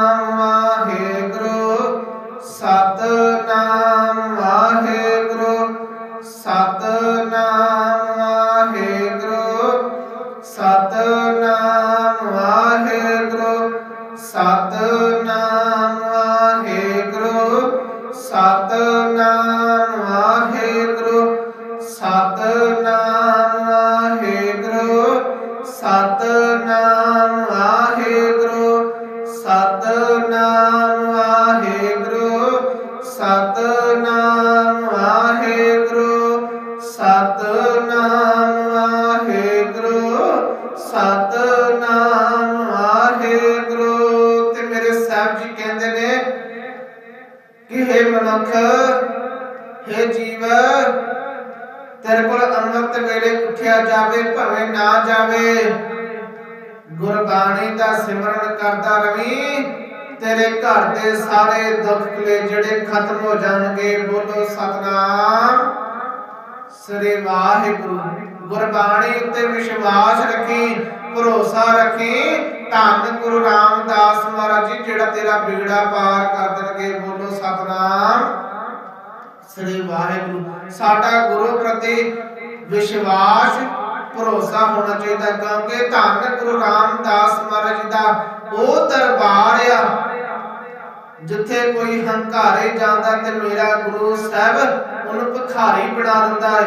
हे ਜੀਵ ਤੇਰੇ ਕੋਲ ਅੰਮ੍ਰਿਤ ਵੇਲੇ ਉੱਠਿਆ ਜਾਵੇ, ਭਾਵੇਂ ਨਾ ਜਾਵੇ। ਗੁਰਬਾਣੀ ਦਾ ਸਿਮਰਨ ਕਰਦਾ ਰਵੀ, ਤੇਰੇ ਘਰ ਦੇ ਸਾਰੇ ਦੁੱਖ ਕਲੇ ਜਿਹੜੇ ਖਤਮ ਹੋ ਜਾਣਗੇ। ਬੋਲੋ ਸਤਨਾਮ। ਸ੍ਰੀ ਵਾਹਿਗੁਰੂ, ਗੁਰਬਾਣੀ ਉੱਤੇ ਵਿਸ਼ਵਾਸ ਰੱਖੀ, ਭਰੋਸਾ ਰੱਖੀ। ਧੰਨ ਗੁਰੂ ਰਾਮਦਾਸ ਮਹਾਰਾਜ ਜੀ, ਜਿਹੜਾ ਤੇਰਾ ਬੀੜਾ ਪਾਰ ਕਰ ਦੇਣਗੇ। ਬੋਲੋ ਸਤਨਾਮ। ਸ੍ਰੀ ਵਾਹਿਗੁਰੂ। ਸਾਡਾ ਗੁਰੂ ਪ੍ਰਤੀ ਵਿਸ਼ਵਾਸ, ਭਰੋਸਾ ਹੋਣਾ ਚਾਹੀਦਾ, ਕਿਉਂਕਿ ਧੰਨ ਗੁਰੂ ਰਾਮਦਾਸ ਮਹਾਰਾਜ ਦਾ ਉਹ ਦਰਬਾਰ ਆ, ਜਿੱਥੇ ਕੋਈ ਹੰਕਾਰੇ ਜਾਂਦਾ ਤੇ ਮੇਰਾ ਗੁਰੂ ਸਾਹਿਬ ਉਹਨੂੰ ਭਖਾਰੀ ਬਣਾ ਦਿੰਦਾ ਹੈ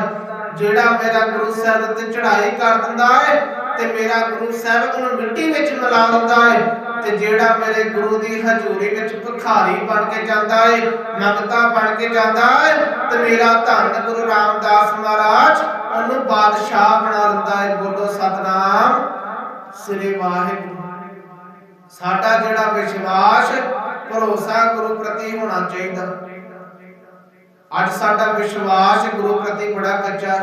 ਜਿਹੜਾ ਮੇਰਾ ਗੁਰੂ ਸਾਹਿਬ ਤੇ ਚੜ੍ਹਾਈ ਕਰ ਦਿੰਦਾ ਹੈ ਤੇ ਮੇਰਾ ਗੁਰੂ ਸਾਹਿਬ ਉਹਨੂੰ ਮਿੱਟੀ ਵਿੱਚ ਮਿਲਾ ਦਿੰਦਾ ਹੈ ਤੇ ਜਿਹੜਾ ਮੇਰੇ ਗੁਰੂ ਦੀ ਹਜ਼ੂਰੀ ਵਿੱਚ ਭਿਖਾਰੀ ਬਣ ਕੇ ਜਾਂਦਾ ਹੈ ਮੰਗਤਾ ਬਣ ਕੇ ਜਾਂਦਾ ਹੈ ਤੇ ਮੇਰਾ ਧੰਨ ਗੁਰੂ ਰਾਮਦਾਸ ਮਹਾਰਾਜ, ਉਹਨੂੰ ਬਾਦਸ਼ਾਹ ਬਣਾ ਦਿੰਦਾ ਹੈ ਬੋਲੋ ਸਤਨਾਮ, ਸ੍ਰੀ ਵਾਹਿਗੁਰੂ। ਸਾਡਾ ਜਿਹੜਾ ਵਿਸ਼ਵਾਸ, ਭਰੋਸਾ ਗੁਰੂ ਪ੍ਰਤੀ ਹੋਣਾ ਚਾਹੀਦਾ। ਅੱਜ ਸਾਡਾ ਵਿਸ਼ਵਾਸ ਗੁਰੂ ਪ੍ਰਤੀ ਬੜਾ ਕੱਚਾ।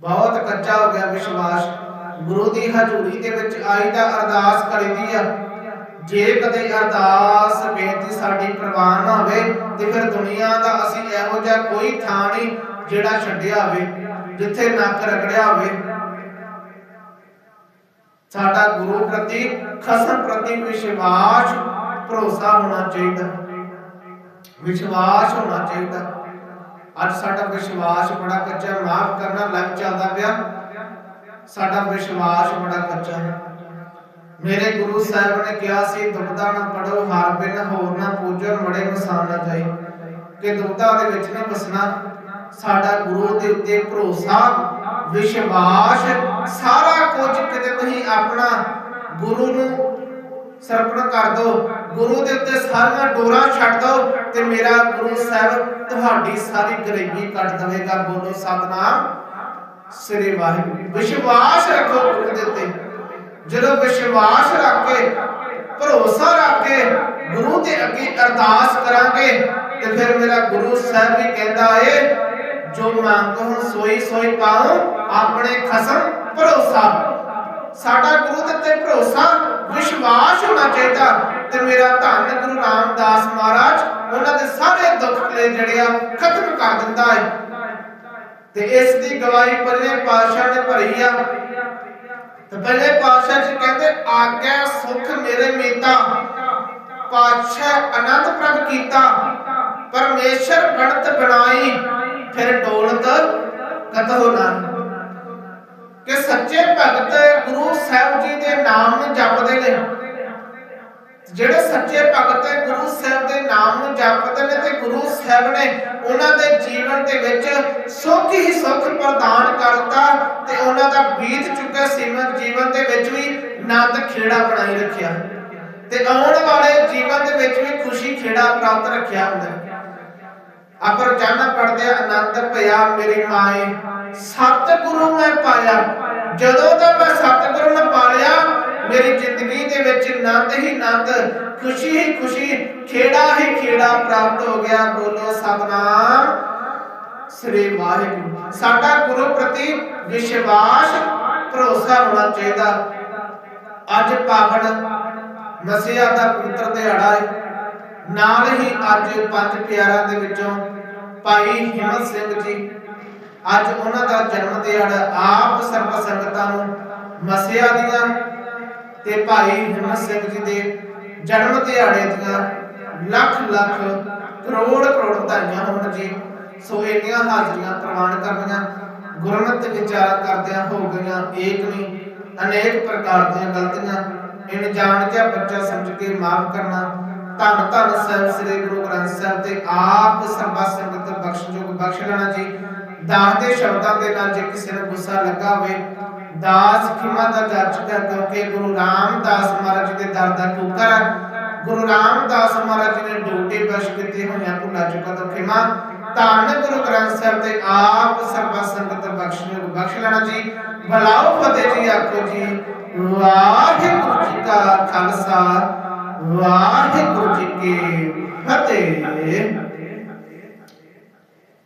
ਬਹੁਤ ਕੱਚਾ ਹੋ ਗਿਆ ਵਿਸ਼ਵਾਸ। ਗੁਰੂ ਦੀ ਹਜ਼ੂਰੀ ਦੇ ਵਿੱਚ ਆਈ ਦਾ ਅਰਦਾਸ ਕਰੀਦੀ ਆ। ਜੇ ਕਦੇ ਅਰਦਾਸ ਬੇਨਤੀ ਸਾਡੀ ਪ੍ਰਵਾਨ ਹੋਵੇ, ਤੇ ਫਿਰ ਦੁਨੀਆ ਦਾ ਅਸੀਂ ਇਹੋ ਜਿਹਾ ਕੋਈ ਥਾਂ ਨਹੀਂ ਜਿਹੜਾ ਛੱਡਿਆ ਹੋਵੇ, ਜਿੱਥੇ ਨੱਕ ਰਗੜਿਆ ਹੋਵੇ। ਸਾਡਾ ਗੁਰੂ ਪ੍ਰਤੀ, ਖਸਮ ਪ੍ਰਤੀ ਵਿਸ਼ਵਾਸ, ਭਰੋਸਾ ਹੋਣਾ ਚਾਹੀਦਾ। ਵਿਸ਼ਵਾਸ ਹੋਣਾ ਚਾਹੀਦਾ। ਅੱਜ ਸਾਡਾ ਵਿਸ਼ਵਾਸ ਬੜਾ ਕੱਚਾ, ਮਾਫ ਕਰਨਾ ਲੱਗ ਚੱਲਦਾ ਪਿਆ। ਸਾਡਾ ਵਿਸ਼ਵਾਸ ਬੜਾ ਕੱਚਾ। ਹੈ ਮੇਰੇ ਗੁਰੂ ਸਾਹਿਬ ਨੇ ਕਿਹਾ ਸੀ ਦੁਬਦਾ ਨਾ ਪੜੋ ਹਰ ਬਿਨ ਹੋਰ ਨਾ ਪੂਜੋ ਮੜੇ ਮਸਾਨ ਨਾ ਕਿ ਦੁਬਦਾ ਦੇ ਵਿੱਚ ਨਹੀਂ ਬਸਣਾ ਸਾਡਾ ਗੁਰੂ ਦੇ ਉੱਤੇ ਭਰੋਸਾ, ਵਿਸ਼ਵਾਸ, ਸਾਰਾ ਕੁਝ ਕਿਤੇ ਤੁਸੀਂ ਆਪਣਾ ਗੁਰੂ ਨੂੰ ਸਰਪਣ ਕਰ ਦੋ। ਗੁਰੂ ਦੇ ਉੱਤੇ ਸਾਰੀਆਂ ਡੋਰਾਂ ਛੱਡ ਦੋ ਤੇ ਮੇਰਾ ਗੁਰੂ ਸਾਹਿਬ ਤੁਹਾਡੀ ਸਾਰੀ ਗਰੀਬੀ ਕੱਟ ਦੇਵੇਗਾ। ਬੋਲੋ ਸਤਨਾਮ। ਸ੍ਰੀ ਵਾਹਿਗੁਰੂ ਵਿਸ਼ਵਾਸ ਰੱਖੋ ਗੁਰੂ ਦੇ ਉੱਤੇ। ਜਦੋਂ ਵਿਸ਼ਵਾਸ ਰੱਖ ਕੇ ਭਰੋਸਾ ਰੱਖ ਕੇ ਗੁਰੂ ਦੇ ਅੱਗੇ ਅਰਦਾਸ ਕਰਾਂਗੇ, ਤੇ ਫਿਰ ਮੇਰਾ ਗੁਰੂ ਸਾਹਿਬ ਵੀ ਕਹਿੰਦਾ ਏ, ਜੋ ਮੰਗੋ ਸੋਈ ਸੋਈ ਪਾਉ, ਆਪਣੇ ਖਸਮ ਭਰੋਸਾ। ਸਾਡਾ ਗੁਰੂ ਦੇ ਉੱਤੇ ਭਰੋਸਾ, ਵਿਸ਼ਵਾਸ ਹੋਣਾ ਚਾਹੀਦਾ। ਤੇ ਮੇਰਾ ਧੰਨ ਗੁਰੂ ਰਾਮਦਾਸ ਮਹਾਰਾਜ, ਉਹਨਾਂ ਦੇ ਸਾਰੇ ਦੁੱਖ ਕਲੇ ਜਿਹੜੇ ਆ, ਖਤਮ ਕਰ ਦਿੰਦਾ ਹੈ ਤੇ ਇਸ ਦੀ ਗਵਾਹੀ ਪਹਿਲੇ ਪਾਤਸ਼ਾਹ ਨੇ ਭਰੀ ਆ। ਤੇ ਪਹਿਲੇ ਪਾਤਸ਼ਾਹ ਜੀ ਕਹਿੰਦੇ, ਆਗਿਆ ਸੁਖ ਮੇਰੇ ਮੀਤਾ। ਪਾਤਸ਼ਾਹ ਅਨੰਤ ਪ੍ਰਭ ਕੀਤਾ। ਪਰਮੇਸ਼ਰ ਬਣਤ ਬਣਾਈ। ਫਿਰ ਡੋਲਤ ਕਤਹੁ ਨਾ ਕਿ ਸੱਚੇ ਭਗਤ ਗੁਰੂ ਸਾਹਿਬ ਜੀ ਦੇ ਨਾਮ ਨੂੰ ਜਪਦੇ ਨੇ। ਜਿਹੜੇ ਸੱਚੇ ਭਗਤ ਗੁਰੂ ਸਾਹਿਬ ਦੇ ਨਾਮ ਨੂੰ ਜਪਦੇ ਨੇ ਤੇ ਗੁਰੂ ਸਾਹਿਬ ਨੇ ਉਹਨਾਂ ਦੇ ਜੀਵਨ ਦੇ ਵਿੱਚ ਸੁੱਖ ਹੀ ਸੁੱਖ ਪ੍ਰਦਾਨ ਕਰਤਾ ਤੇ ਉਹਨਾਂ ਦਾ ਬੀਤ ਚੁੱਕਾ ਸੀਮਤ ਜੀਵਨ ਦੇ ਵਿੱਚ ਵੀ ਆਨੰਦ ਖੇੜਾ ਬਣਾਈ ਰੱਖਿਆ ਤੇ ਆਉਣ ਵਾਲੇ ਜੀਵਨ ਦੇ ਵਿੱਚ ਵੀ ਖੁਸ਼ੀ ਖੇੜਾ ਪ੍ਰਾਪਤ ਰੱਖਿਆ ਹੁੰਦਾ ਹੈ। ਆਪਾਂ ਰੋਜ਼ਾਨਾ ਆਨੰਦ ਪਿਆ ਮੇਰੀ ਮਾਏ, ਸਤਿਗੁਰੂ ਮੈਂ ਪਾਇਆ, ਜਦੋਂ ਤੋਂ ਮੈਂ ਸਤਿਗੁਰੂ ਨੂੰ ਪਾ ਲਿਆ ਮੇਰੀ ਜ਼ਿੰਦਗੀ ਦੇ ਵਿੱਚ ਆਨੰਦ ਹੀ ਆਨੰਦ, ਖੁਸ਼ੀ ਹੀ ਖੁਸ਼ੀ, ਖੇੜਾ ਹੀ ਖੇੜਾ ਪ੍ਰਾਪਤ ਹੋ ਗਿਆ। ਬੋਲੋ ਸਤਨਾਮ। ਸ੍ਰੀ ਵਾਹਿਗੁਰੂ। ਸਾਡਾ ਗੁਰੂ ਪ੍ਰਤੀ ਵਿਸ਼ਵਾਸ, ਭਰੋਸਾ ਹੋਣਾ ਚਾਹੀਦਾ। ਅੱਜ ਪਾਵਨ ਮਸੀਹਾ ਦਾ ਪਵਿੱਤਰ ਦਿਹਾੜਾ ਹੈ। ਨਾਲ ਹੀ ਅੱਜ ਪੰਜ ਪਿਆਰਾਂ ਦੇ ਵਿੱਚੋਂ ਭਾਈ ਹਿੰਮਤ ਸਿੰਘ ਜੀ, ਅੱਜ ਉਹਨਾਂ ਦਾ ਜਨਮ ਦਿਹਾੜਾ ਆਪ ਸਰਬ ਸੰਗਤਾਂ ਨੂੰ ਮਸੀਹਾ ਦੀਆਂ ਤੇ ਭਾਈ ਹਿੰਮਤ ਸਿੰਘ ਜੀ ਦੇ ਜਨਮ ਦਿਹਾੜੇ ਦੀਆਂ ਲੱਖ ਲੱਖ ਕਰੋੜ ਕਰੋੜ ਵਧਾਈਆਂ ਹੋਣ ਜੀ। ਸੋ ਇੰਨੀਆਂ ਹਾਜ਼ਰੀਆਂ ਪ੍ਰਵਾਨ ਕਰਨੀਆਂ, ਗੁਰਮਤਿ ਵਿਚਾਰ ਕਰਦਿਆਂ ਹੋ ਗਈਆਂ ਏਕ ਨਹੀਂ, ਅਨੇਕ ਪ੍ਰਕਾਰ ਦੀਆਂ ਗਲਤੀਆਂ। ਇਹਨ ਜਾਣ ਕੇ ਬੱਚਾ ਸਮਝ ਕੇ ਮਾਫ ਕਰਨਾ। ਧੰਨ ਧੰਨ ਸਾਹਿਬ ਸ੍ਰੀ ਗੁਰੂ ਗ੍ਰੰਥ ਸਾਹਿਬ ਤੇ ਆਪ ਸਰਬਾ ਸੰਗਤ ਬਖਸ਼ਯੋਗ ਬਖਸ਼ ਲੈਣਾ ਜੀ। ਦਾਸ ਦੇ ਸ਼ਬਦਾਂ ਦੇ ਨਾਲ ਜੇ ਕਿਸੇ ਨੂੰ ਗੁੱਸਾ ਲੱਗਾ ਹੋਵੇ ਦਾਸ ਖਿਮਾ ਦਾ ਕਰ ਕਿਉਂਕਿ ਗੁਰੂ ਰਾਮਦਾਸ ਮਹਾਰਾਜ ਦੇ ਦਰ ਦਾ ਕੂਕਰ ਗੁਰੂ ਰਾਮਦਾਸ ਮਹਾਰਾਜ ਨੇ ਡਿਊਟੀ ਬਖਸ਼ ਕੀਤੀ ਹੋਈਆਂ ਭੁੱਲਾ ਚੁੱਕਾ ਤਾਂ ਖਿਮਾ। ਧੰਨ ਗੁਰੂ ਗ੍ਰੰਥ ਸਾਹਿਬ ਤੇ ਆਪ ਸਰਬਾ ਸੰਗਤ ਬਖਸ਼ਯੋਗ ਬਖਸ਼ ਲੈਣਾ ਜੀ। ਭਲਾਓ ਫਤਿਹ ਜੀ, ਆਖੋ ਜੀ। ਵਾਹਿਗੁਰੂ ਜੀ ਕਾ ਖਾਲਸਾ, ਵਾਹਿਗੁਰੂ ਜੀ ਕੀ ਫਤਿਹ।